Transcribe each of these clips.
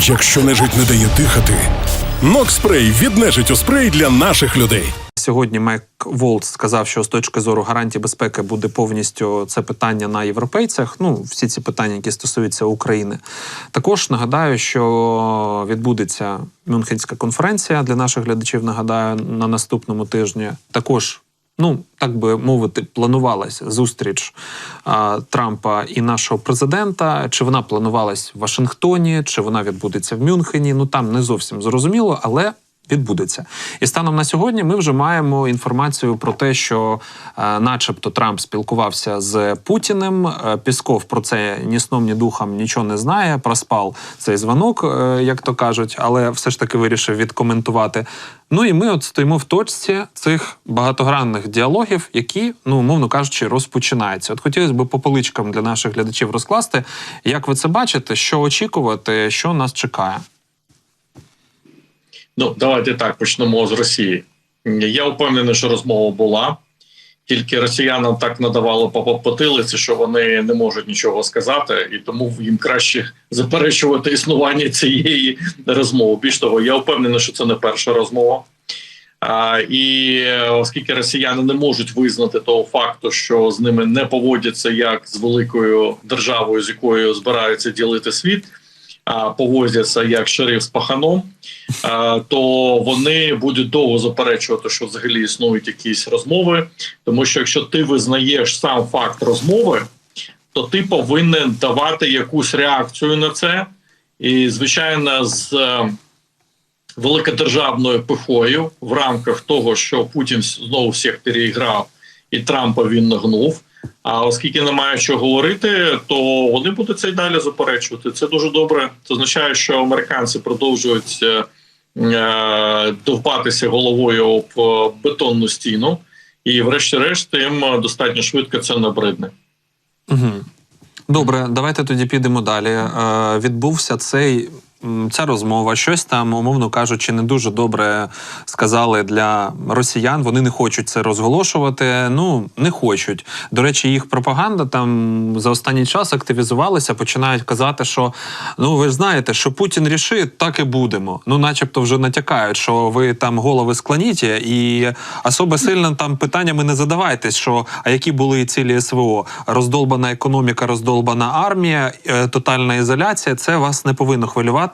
Якщо нежить не дає дихати, Нокспрей від нежиттю спрей для наших людей. Сьогодні Мек Волт сказав, що з точки зору гарантії безпеки буде повністю це питання на європейцях. Ну, всі ці питання, які стосуються України. Також нагадаю, що відбудеться Мюнхенська конференція для наших глядачів. Нагадаю, на наступному тижні також. Ну, так би мовити, планувалася зустріч а, Трампа і нашого президента. Чи вона планувалась в Вашингтоні, чи вона відбудеться в Мюнхені? Ну там не зовсім зрозуміло, але відбудеться. І станом на сьогодні ми вже маємо інформацію про те, що, е, начебто, Трамп спілкувався з Путіним. Е, Пісков про це ні сном, ні духом нічого не знає. Проспав цей дзвонок, е, як то кажуть, але все ж таки вирішив відкоментувати. Ну і ми от стоїмо в точці цих багатогранних діалогів, які, ну умовно кажучи, розпочинаються. От хотілося б по поличкам для наших глядачів розкласти, як ви це бачите, що очікувати, що нас чекає. Ну, давайте так почнемо з Росії. Я впевнений, що розмова була. Тільки росіянам так надавало по потилиці, що вони не можуть нічого сказати, і тому їм краще заперечувати існування цієї розмови. Більш того, я впевнений, що це не перша розмова. А, І оскільки росіяни не можуть визнати того факту, що з ними не поводяться як з великою державою, з якою збираються ділити світ, повозяться як шериф з паханом, то вони будуть довго заперечувати, що взагалі існують якісь розмови. Тому що якщо ти визнаєш сам факт розмови, то ти повинен давати якусь реакцію на це. І, звичайно, з е, великодержавною пихою в рамках того, що Путін знову всіх переіграв і Трампа він нагнув. А оскільки немає що говорити, то вони будуть це й далі заперечувати. Це дуже добре. Це означає, що американці продовжують е, е, довбатися головою об е, бетонну стіну, і, врешті-решт, їм достатньо швидко це набридне. Угу. Добре, давайте тоді підемо далі. Е, відбувся цей. Ця розмова, щось там, умовно кажучи, не дуже добре сказали для росіян. Вони не хочуть це розголошувати. Ну не хочуть. До речі, їх пропаганда там за останній час активізувалася, починають казати, що ну ви ж знаєте, що Путін рішить, так і будемо. Ну, начебто, вже натякають, що ви там голови склоніть, і особо сильно там питаннями не задавайтесь, що а які були цілі СВО? Роздолбана економіка, роздолбана армія, е, тотальна ізоляція. Це вас не повинно хвилювати.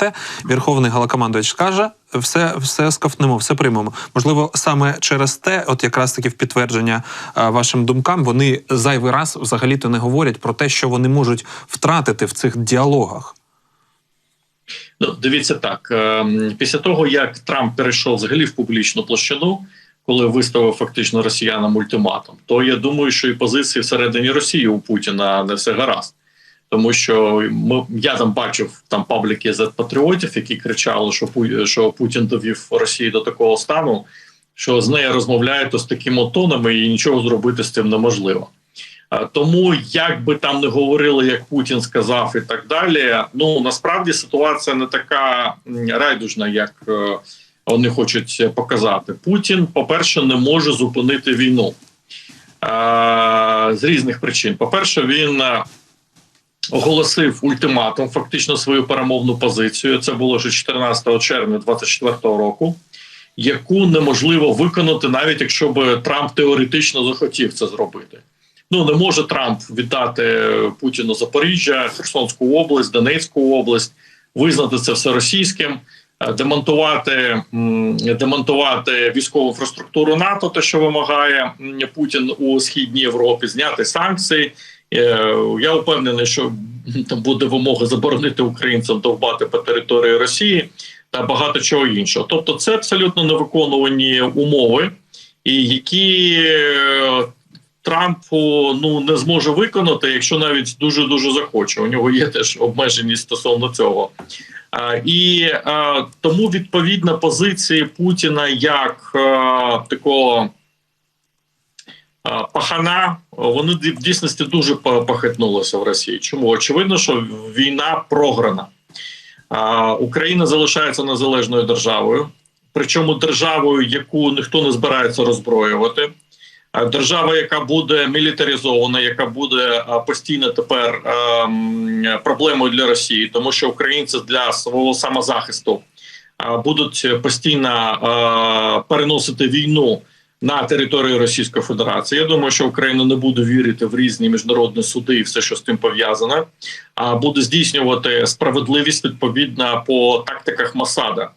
Верховний Галакомандович каже. Все, все сковтнемо, все приймемо. Можливо, саме через те, от якраз таки в підтвердження е, вашим думкам, вони зайвий раз взагалі-то не говорять про те, що вони можуть втратити в цих діалогах. Ну, дивіться так. е, Після того, як Трамп перейшов взагалі в публічну площину, коли виставив фактично росіянам ультиматум, то я думаю, що і позиції всередині Росії у Путіна не все гаразд. Тому що ми я там бачив там пабліки z патріотів, які кричали, що що Путін довів Росію до такого стану, що з нею розмовляють з такими тонами, і нічого зробити з цим неможливо. Тому як би там не говорили, як Путін сказав, і так далі. Ну насправді ситуація не така райдужна, як е, вони хочуть показати. Путін, по-перше, не може зупинити війну з різних причин. По-перше, він е, оголосив ультиматум, фактично свою перемовну позицію. Це було вже 14 червня 2024 року, яку неможливо виконати, навіть якщо б Трамп теоретично захотів це зробити. Ну не може Трамп віддати Путіну Запоріжжя, Херсонську область, Донецьку область, визнати це все російським, е, демонтувати, демонтувати військову інфраструктуру НАТО, те, що вимагає Путін у східній Європі, зняти санкції. Е, Я впевнений, що там буде вимога заборонити українцям довбати по території Росії та багато чого іншого. Тобто, це абсолютно невиконувані умови, і які е, Трампу ну не зможе виконати, якщо навіть дуже дуже захоче. У нього є теж обмеженість стосовно цього. А, і тому відповідна позиції Путіна як такого пахана, вони в дійсності дуже похитнулися в Росії. Чому очевидно, що війна програна? Україна залишається незалежною державою, причому державою, яку ніхто не збирається роззброювати. Держава, яка буде мілітаризована, яка буде постійно тепер ем, проблемою для Росії, тому що українці для свого самозахисту будуть постійно переносити війну на територію Російської Федерації. Я думаю, що Україна не буде вірити в різні міжнародні суди і все, що з тим пов'язане, а буде здійснювати справедливість відповідно по тактиках Масада.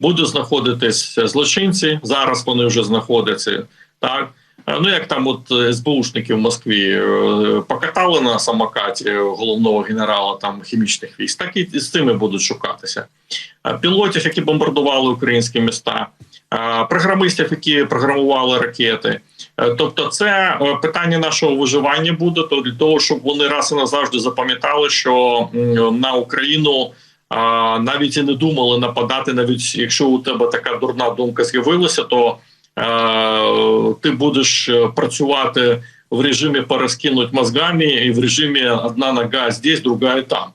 Будуть знаходитись злочинці. Зараз вони вже знаходяться так. Ну, як там, от СБУшники в Москві е, покатали на самокаті головного генерала там хімічних військ, так і з цими будуть шукатися. Е, Пілотів, які бомбардували українські міста, програмистів, які програмували ракети. Е, Тобто, це е, питання нашого виживання буде то для того, щоб вони раз і назавжди запам'ятали, що на Україну. Навіть і не думали нападати, навіть якщо у тебе така дурна думка з'явилася, то е, ти будеш е, працювати в режимі перескинуть мозгами і в режимі одна нога здесь, друга там.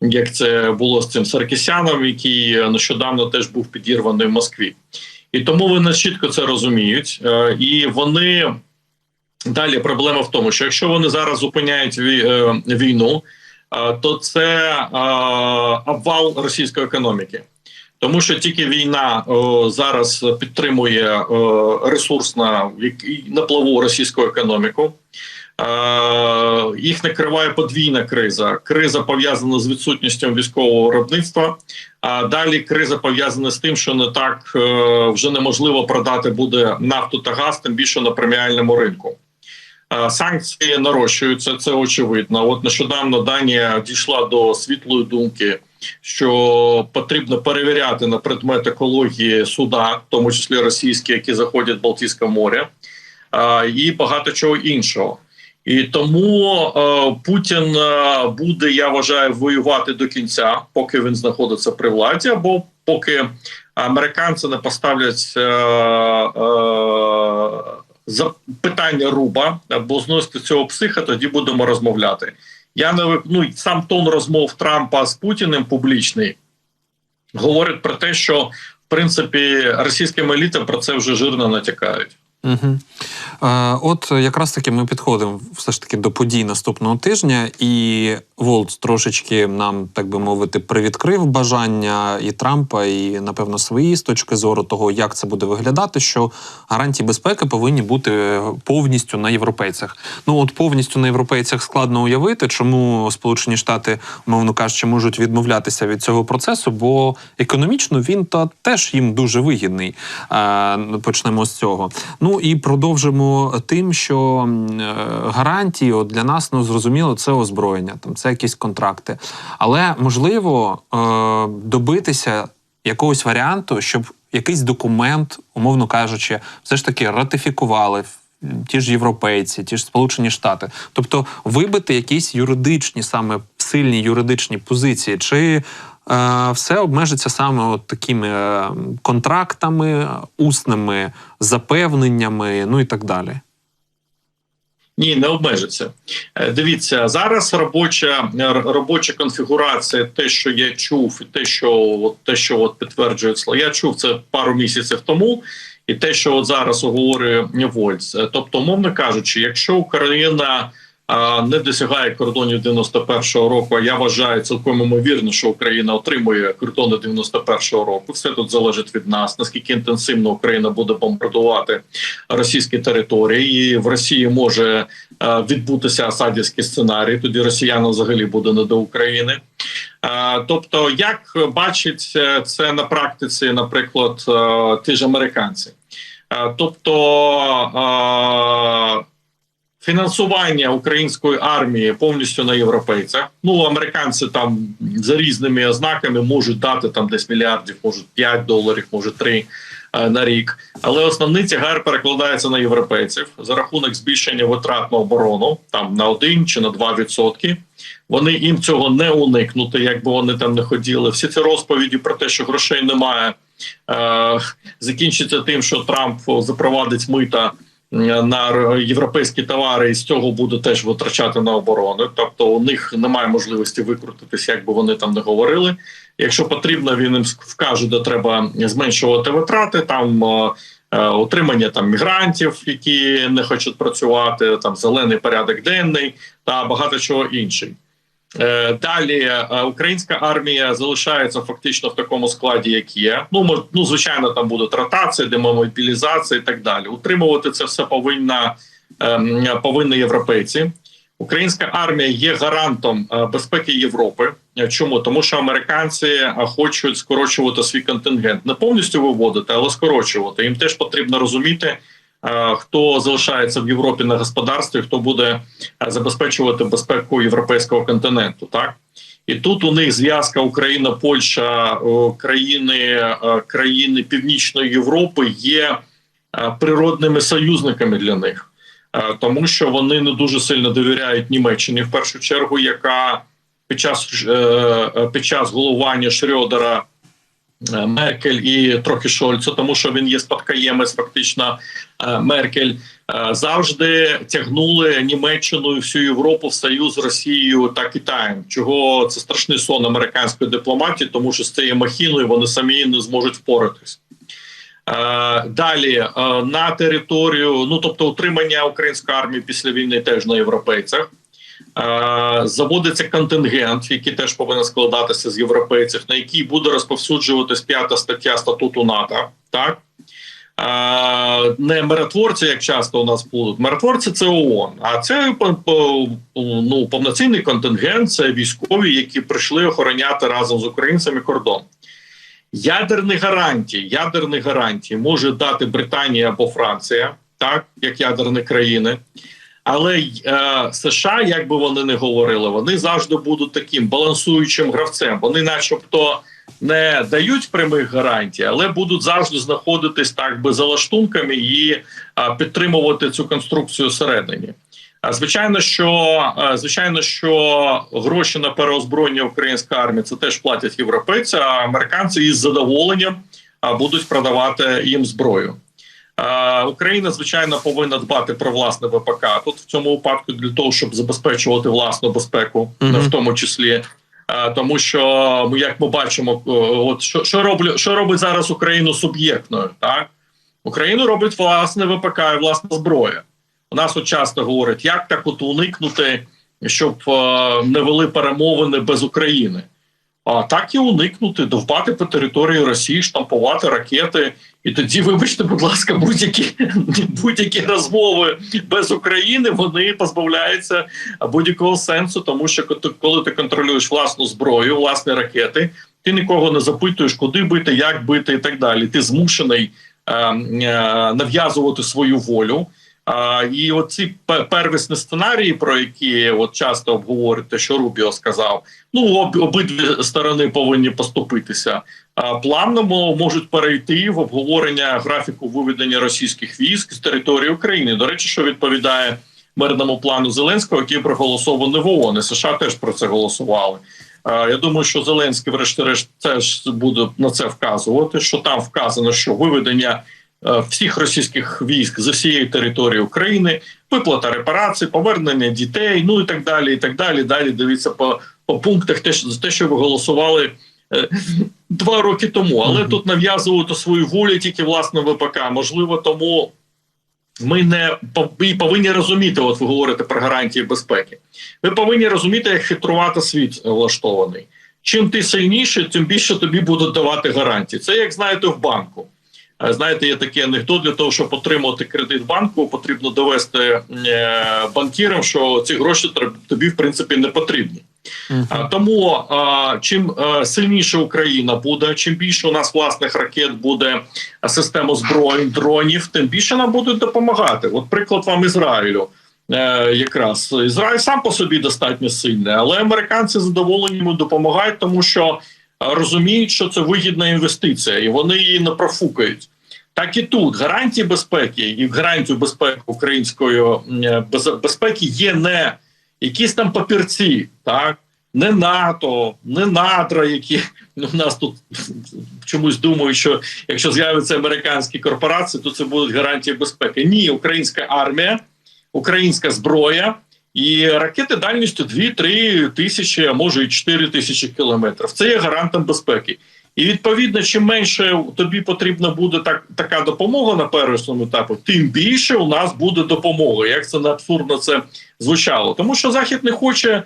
Як це було з цим Саркісяном, який нещодавно теж був підірваний в Москві. І тому вони чітко це розуміють. Е, і вони далі проблема в тому, що якщо вони зараз зупиняють е, війну, е, то це обвал російської економіки. Тому що тільки війна зараз підтримує о, ресурсна який- на плаву російську економіку. Їх накриває подвійна криза. Криза пов'язана з відсутністю військового виробництва. А далі криза пов'язана з тим, що не так е, вже неможливо продати буде нафту та газ, тим більше на преміальному ринку. Е, Санкції нарощуються, це очевидно. От нещодавно Данія дійшла до світлої думки, що потрібно перевіряти на предмет екології суда, в тому числі російські, які заходять в Балтійське море, е, і багато чого іншого. І тому е, Путін е, буде, я вважаю, воювати до кінця, поки він знаходиться при владі, або поки американці не поставлять е, е, за питання руба або зносити цього психа, тоді будемо розмовляти. Я не ну, сам тон розмов Трампа з Путіним публічний говорить про те, що в принципі російським елітам про це вже жирно натякають. Угу. От якраз таки ми підходимо все ж таки до подій наступного тижня, і Волц трошечки нам, так би мовити, привідкрив бажання і Трампа, і напевно свої з точки зору того, як це буде виглядати, що гарантії безпеки повинні бути повністю на європейцях. Ну от повністю на європейцях складно уявити, чому Сполучені Штати, умовно кажучи, можуть відмовлятися від цього процесу, бо економічно він та теж їм дуже вигідний. Е, почнемо з цього. Ну і продовжимо тим, що е, гарантії от для нас ну зрозуміло, це озброєння, там це якісь контракти. Але можливо е, добитися якогось варіанту, щоб якийсь документ, умовно кажучи, все ж таки ратифікували. Ті ж європейці, ті ж Сполучені Штати, тобто вибити якісь юридичні, саме сильні юридичні позиції, чи все обмежиться саме от такими е, контрактами, усними запевненнями, ну і так далі. Ні, не обмежиться. Е, Дивіться, зараз робоча робоча конфігурація, те, що я чув, і те, що от те, що от підтверджує слово, я чув це пару місяців тому, і те, що от зараз оговорює Вольц. Е, Тобто, умовно кажучи, якщо Україна не досягає кордонів 91-го року, я вважаю цілком ймовірно, що Україна отримує кордони 91-го року. Все тут залежить від нас, наскільки інтенсивно Україна буде бомбардувати російські території. І в Росії може е, відбутися асадівський сценарій. Тоді росіянам взагалі буде не до України. Е, Тобто, як бачить е, це на практиці, наприклад, ті ж американці. Тобто фінансування української армії повністю на європейцях. Ну, американці там за різними ознаками можуть дати там десь мільярдів, можуть 5 доларів, може 3 е, на рік. Але основний тягар перекладається на європейців за рахунок збільшення витрат на оборону там на 1 чи на 2 відсотки. Вони їм цього не уникнути, якби вони там не хотіли. Всі ці розповіді про те, що грошей немає, е, закінчиться тим, що Трамп запровадить мита на європейські товари, і з цього буде теж витрачати на оборону. Тобто у них немає можливості викрутитися, як би вони там не говорили. Якщо потрібно, він їм вкаже, де треба зменшувати витрати. Там е, е, там мігрантів, які не хочуть працювати, там зелений порядок денний та багато чого іншого. Е, Далі е, українська армія залишається фактично в такому складі, як є. Ну мож- ну звичайно, там будуть ротації, демобілізація і так далі. Утримувати це все повинна ем, повинні європейці. Українська армія є гарантом е, безпеки Європи. Чому тому, що американці хочуть скорочувати свій контингент, не повністю виводити, але скорочувати. Їм теж потрібно розуміти, хто залишається в Європі на господарстві, хто буде е, забезпечувати безпеку європейського континенту. Так і тут у них зв'язка Україна, Польща, країни, е, країни Північної Європи є е, природними союзниками для них. Е, тому що вони не дуже сильно довіряють Німеччині в першу чергу, яка під час е, е, під час головування Шрьодера, е, Меркель і трохи Шольца, тому що він є спадкоємець, фактично е, Меркель. е, Завжди тягнули Німеччину і всю Європу в союз Росією та Китаєм. Чого це страшний сон американської дипломатії, тому що з цією махіною вони самі не зможуть впоратись. Е, Далі е, на територію, ну тобто утримання української армії після війни теж на європейцях. Е, Заводиться контингент, який теж повинен складатися з європейців, на який буде розповсюджуватись п'ята стаття статуту НАТО. Так Е, не миротворці, як часто у нас будуть. Миротворці це ООН, а це ну, повноцінний контингент, це військові, які прийшли охороняти разом з українцями кордон. Ядерні гарантії, ядерні гарантії може дати Британія або Франція, так як ядерні країни. Але е, США, як би вони не говорили, вони завжди будуть таким балансуючим гравцем. Вони, начебто, не дають прямих гарантій, але будуть завжди знаходитись так би за лаштунками і е, підтримувати цю конструкцію всередині. А звичайно, що е, звичайно, що гроші на переозброєння української армії це теж платять європейці, а американці із задоволенням будуть продавати їм зброю. Е, Україна, звичайно, повинна дбати про власне ВПК. Тут в цьому випадку для того, щоб забезпечувати власну безпеку, Мгм. в тому числі. Е, Тому що ми, як ми бачимо, е, от що, що роблю, що робить зараз Україну суб'єктною, так Україну робить власне ВПК і власна зброя. У нас от часто говорять, як так от уникнути, щоб не вели перемовини без України. А так і уникнути, довбати по території Росії, штампувати ракети, і тоді, вибачте, будь ласка, будь-які будь-які розмови без України вони позбавляються будь-якого сенсу, тому що коли- ти контролюєш власну зброю, власні ракети, ти нікого не запитуєш, куди бити, як бити і так далі. Ти змушений е, е, нав'язувати свою волю. І оці первісні сценарії, про які от часто обговорюєте, що Рубіо сказав, ну об, обидві сторони повинні поступитися. А, плавно можуть перейти в обговорення графіку виведення російських військ з території України. До речі, що відповідає мирному плану Зеленського, який проголосований в ООН. США теж про це голосували. Я думаю, що Зеленський, врешті-решт, теж буде на це вказувати. Що там вказано, що виведення всіх російських військ з усієї території України, виплата репарацій, повернення дітей, ну і так далі. І так далі. Далі дивіться по, по пунктах, те, що те, що ви голосували. е, Два роки тому, але Мгм. тут нав'язувати свою волю тільки власне ВПК. Можливо, тому ми не повинні розуміти. От ви говорите про гарантії безпеки. Ви повинні розуміти, як хитрувати світ влаштований. Чим ти сильніший, тим більше тобі будуть давати гарантії. Це як знаєте в банку. Е, Знаєте, є такий анекдот для того, щоб отримати кредит банку, потрібно довести е, банкірам, що ці гроші тобі в принципі не потрібні. Мгм. А, Тому чим е, сильніше Україна буде, чим більше у нас власних ракет буде систем озброєнь, дронів, тим більше нам будуть допомагати. От приклад вам Ізраїлю. Е, якраз Ізраїль сам по собі достатньо сильний, але американці задоволені допомагають, тому що е, розуміють, що це вигідна інвестиція, і вони її не профукають. Так і тут гарантії безпеки і гарантію безпеки української е, безпеки є не якісь там папірці, так не НАТО, не надра, які ну, у нас тут чомусь думають, що якщо з'являться американські корпорації, то це будуть гарантії безпеки. Ні, українська армія, українська зброя і ракети дальністю 2-3 тисячі, а може і 4 тисячі кілометрів. Це є гарантом безпеки. І відповідно, чим менше тобі потрібна буде так, така допомога на першому етапі, тим більше у нас буде допомога. Як це не абсурдно це звучало, тому що захід не хоче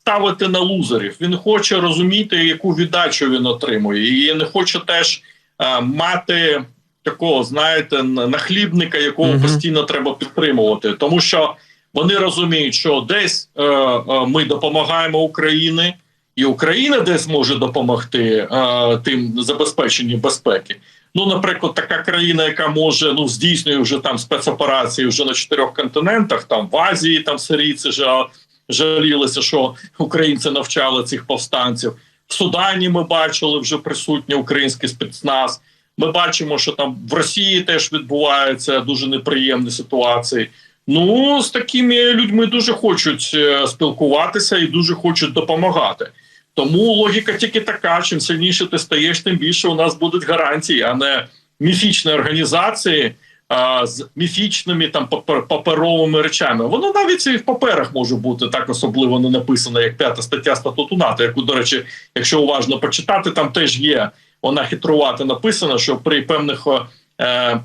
ставити на лузерів. Він хоче розуміти, яку віддачу він отримує, і не хоче теж е, мати такого, знаєте, нахлібника, якого Мгм. постійно треба підтримувати, тому що вони розуміють, що десь е, е, ми допомагаємо Україні, і Україна десь може допомогти е, тим забезпеченні безпеки. Ну, наприклад, така країна, яка може ну здійснює вже там спецоперації вже на чотирьох континентах, там в Азії, там сирійці жа- жалілися, що українці навчали цих повстанців. В Судані ми бачили вже присутній український спецназ. Ми бачимо, що там в Росії теж відбуваються дуже неприємні ситуації. Ну, з такими людьми дуже хочуть е, спілкуватися і дуже хочуть допомагати. Тому логіка тільки така: чим сильніше ти стаєш, тим більше у нас будуть гарантії, а не міфічні організації а, з міфічними там папер- паперовими речами. Воно навіть і в паперах може бути так особливо не написано, як п'ята стаття статуту НАТО, яку, до речі, якщо уважно почитати, там теж є вона хитрувати написано, що при певних е,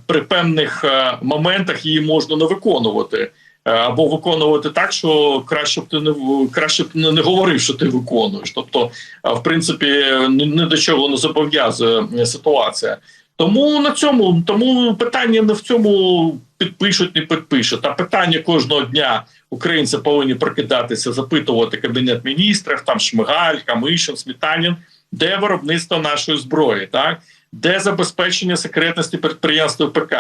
при певних е, моментах її можна не виконувати. Е, Або виконувати так, що краще б ти не краще б не, не говорив, що ти виконуєш. Тобто, в принципі, ні до чого не зобов'язує е, ситуація. Тому на цьому тому питання не в цьому підпишуть, не підпишуть. А питання кожного дня українці повинні прокидатися, запитувати кабінет міністрів, там Шмигаль, Камишин, Смітанін, де виробництво нашої зброї, так де забезпечення секретності підприємств ПК,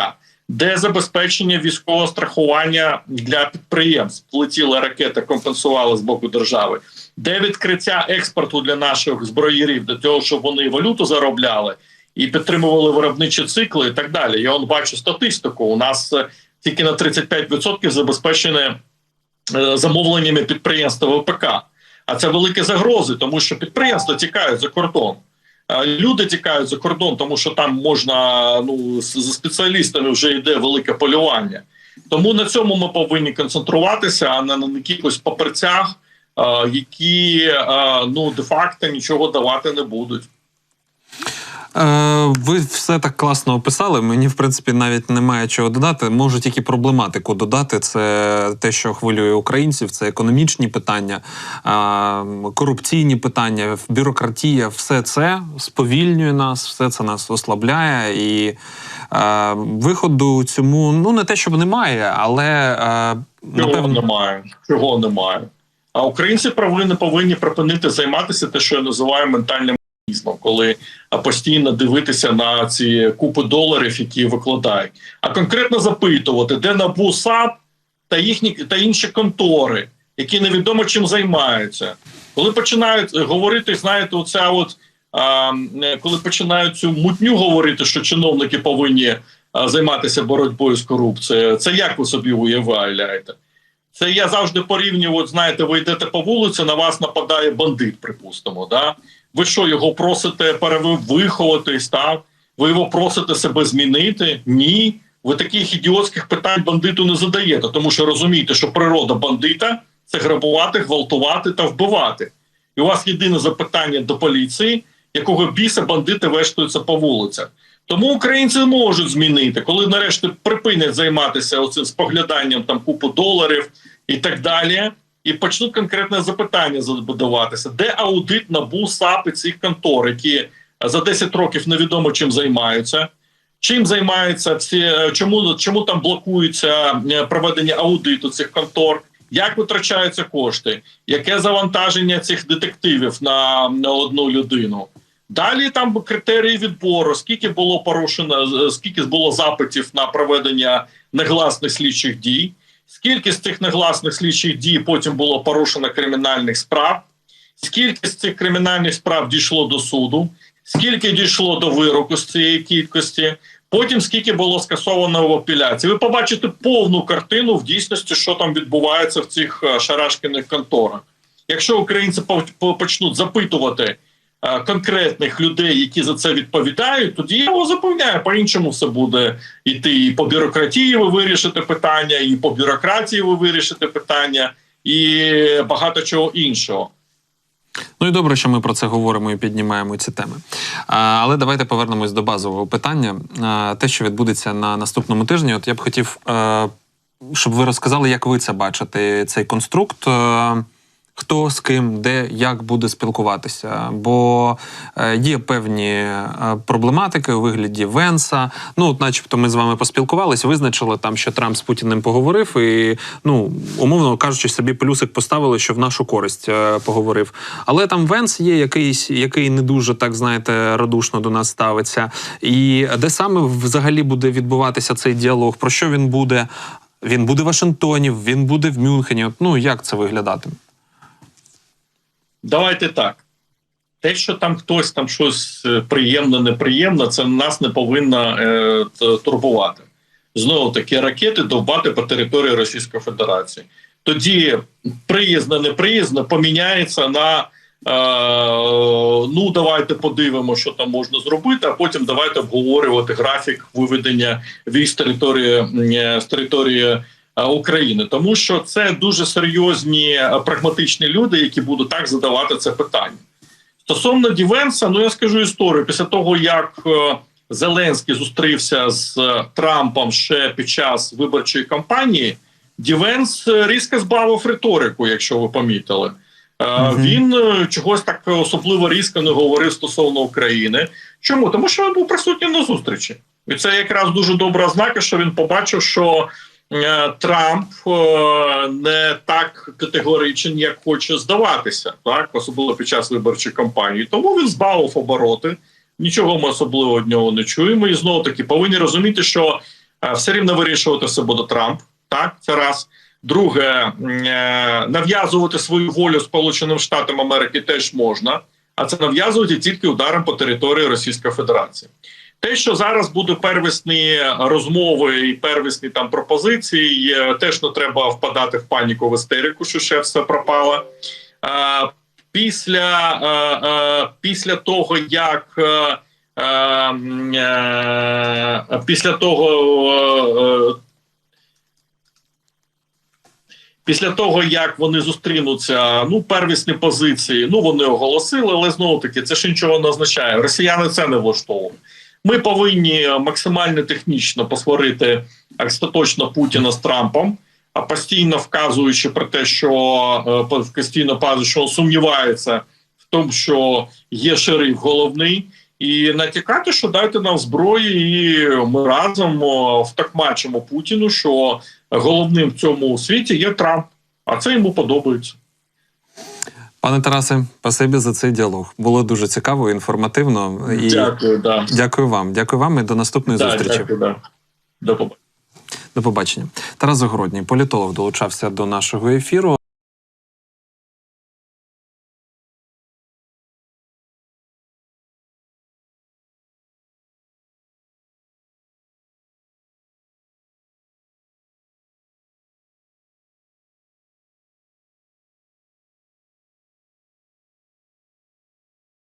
де забезпечення військового страхування для підприємств. Летіла ракета, компенсували з боку держави, де відкриття експорту для наших зброєрів, для того, щоб вони валюту заробляли і підтримували виробничі цикли, і так далі. Я он бачу статистику. У нас е, тільки на 35% забезпечене е, замовленнями підприємства ВПК. А це великі загрози, тому що підприємства тікають за кордон. Люди тікають за кордон, тому що там можна ну за спеціалістами вже йде велике полювання. Тому на цьому ми повинні концентруватися, а не на якихось паперцях, які ну де факто нічого давати не будуть. Е, ви все так класно описали. Мені, в принципі, навіть немає чого додати. Можу тільки проблематику додати. Це те, що хвилює українців, це економічні питання, е, корупційні питання, бюрократія. Все це сповільнює нас, все це нас ослабляє. І е, виходу цьому ну не те, щоб немає, але е, Чого напевно. немає? Чого немає? А українці повинні повинні припинити займатися те, що я називаю ментальним комунізмом, коли постійно дивитися на ці купи доларів, які викладають, а конкретно запитувати, де НАБУ САП та їхні та інші контори, які невідомо чим займаються. Коли починають говорити, знаєте, оця от а, е, коли починають цю мутню говорити, що чиновники повинні а, займатися боротьбою з корупцією, це як ви собі уявляєте? Це я завжди порівнюю, от знаєте, ви йдете по вулиці, на вас нападає бандит, припустимо. Да? Ви що, його просите перевиховатись, так? Ви його просите себе змінити? Ні. Ви таких ідіотських питань бандиту не задаєте, тому що розумієте, що природа бандита це грабувати, гвалтувати та вбивати. І у вас єдине запитання до поліції, якого біса бандити вештуються по вулицях. Тому українці можуть змінити, коли нарешті припинять займатися оцим спогляданням там купу доларів і так далі, і почнуть конкретне запитання задаватися, де аудит НАБУ, САП і цих контор, які за 10 років невідомо чим займаються. Чим займаються ці, чому, чому там блокується е, проведення аудиту цих контор? Як витрачаються кошти? Яке завантаження цих детективів на, на одну людину? Далі там критерії відбору, скільки було порушено, скільки було запитів на проведення негласних слідчих дій, скільки з цих негласних слідчих дій потім було порушено кримінальних справ, скільки з цих кримінальних справ дійшло до суду, скільки дійшло до вироку з цієї кількості, потім скільки було скасовано в апеляції. Ви побачите повну картину в дійсності, що там відбувається в цих е, шарашкіних конторах. Якщо українці по- по- почнуть запитувати конкретних людей, які за це відповідають, тоді я вас запевняю, по-іншому все буде йти. І по бюрократії ви вирішите питання, і по бюрократії ви вирішите питання, і багато чого іншого. Ну і добре, що ми про це говоримо і піднімаємо ці теми. Але давайте повернемось до базового питання. Те, що відбудеться на наступному тижні, от я б хотів, е, щоб ви розказали, як ви це бачите, цей конструкт. Хто з ким, де, як буде спілкуватися? Бо е, є певні е, проблематики у вигляді Венса. Ну, от, начебто, ми з вами поспілкувалися, визначили там, що Трамп з Путіним поговорив, і ну, умовно кажучи, собі плюсик поставили, що в нашу користь е, поговорив. Але там Венс є якийсь, який не дуже так знаєте, радушно до нас ставиться. І де саме взагалі буде відбуватися цей діалог? Про що він буде? Він буде в Вашингтоні, він буде в Мюнхені. Ну як це виглядатиме? Давайте так. Те, що там хтось там щось е, приємне, неприємне, це нас не повинно е, турбувати. Знову таки, ракети довбати по території Російської Федерації. Тоді приїзне, неприїзне поміняється на е, ну давайте подивимо, що там можна зробити, а потім давайте обговорювати графік виведення військ території, з території е, України, тому що це дуже серйозні е, прагматичні люди, які будуть так задавати це питання. Стосовно Дівенса, ну я скажу історію. Після того, як е, Зеленський зустрівся з е, Трампом ще під час виборчої кампанії, Дівенс е, різко збавив риторику, якщо ви помітили. Е, Мгм. Він е, чогось так особливо різко не говорив стосовно України. Чому? Тому що він був присутній на зустрічі. І це якраз дуже добра ознака, що він побачив, що е, Трамп е, не так категоричен, як хоче здаватися, так особливо під час виборчої кампанії. Тому він збавив обороти. Нічого ми особливо від нього не чуємо. І знову таки повинні розуміти, що е, все рівно вирішувати все буде Трамп. Так, це раз. Друге, е, нав'язувати свою волю Сполученим Штатам Америки теж можна, а це нав'язувати тільки ударом по території Російської Федерації. Те, що зараз будуть первісні розмови і первісні там пропозиції, теж не треба впадати в паніку в істерику, що ще все пропало. Після, після того, як після того Після того, як вони зустрінуться, ну первісні позиції, ну вони оголосили, але знову таки це ж нічого не означає. Росіяни це не влаштовують. Ми повинні максимально технічно посварити остаточно Путіна з Трампом, а постійно вказуючи про те, що е, постійно показує, що сумнівається в тому, що є шериф головний, і натякати, що дайте нам зброї, і ми разом втокмачимо Путіну, що головним в цьому світі є Трамп, а це йому подобається. Пане Тарасе, спасибі за цей діалог. Було дуже цікаво, інформативно. І Дякую, да. дякую вам. Дякую вам і до наступної Да, зустрічі. дякую, да. До побачення. До побачення. Тарас Загородній, політолог, долучався до нашого ефіру.